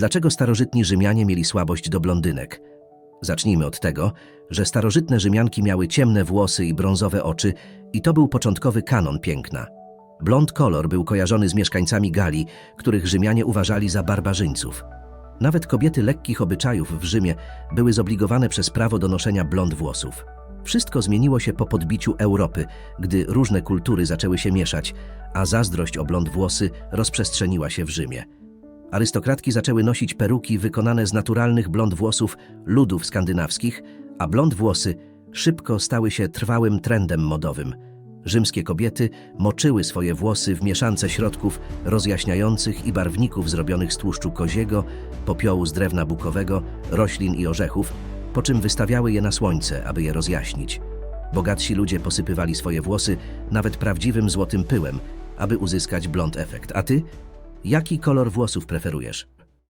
Dlaczego starożytni Rzymianie mieli słabość do blondynek? Zacznijmy od tego, że starożytne Rzymianki miały ciemne włosy i brązowe oczy i to był początkowy kanon piękna. Blond kolor był kojarzony z mieszkańcami Galii, których Rzymianie uważali za barbarzyńców. Nawet kobiety lekkich obyczajów w Rzymie były zobligowane przez prawo do noszenia blond włosów. Wszystko zmieniło się po podbiciu Europy, gdy różne kultury zaczęły się mieszać, a zazdrość o blond włosy rozprzestrzeniła się w Rzymie. Arystokratki zaczęły nosić peruki wykonane z naturalnych blond włosów ludów skandynawskich, a blond włosy szybko stały się trwałym trendem modowym. Rzymskie kobiety moczyły swoje włosy w mieszance środków rozjaśniających i barwników zrobionych z tłuszczu koziego, popiołu z drewna bukowego, roślin i orzechów, po czym wystawiały je na słońce, aby je rozjaśnić. Bogatsi ludzie posypywali swoje włosy nawet prawdziwym złotym pyłem, aby uzyskać blond efekt. A ty? Jaki kolor włosów preferujesz?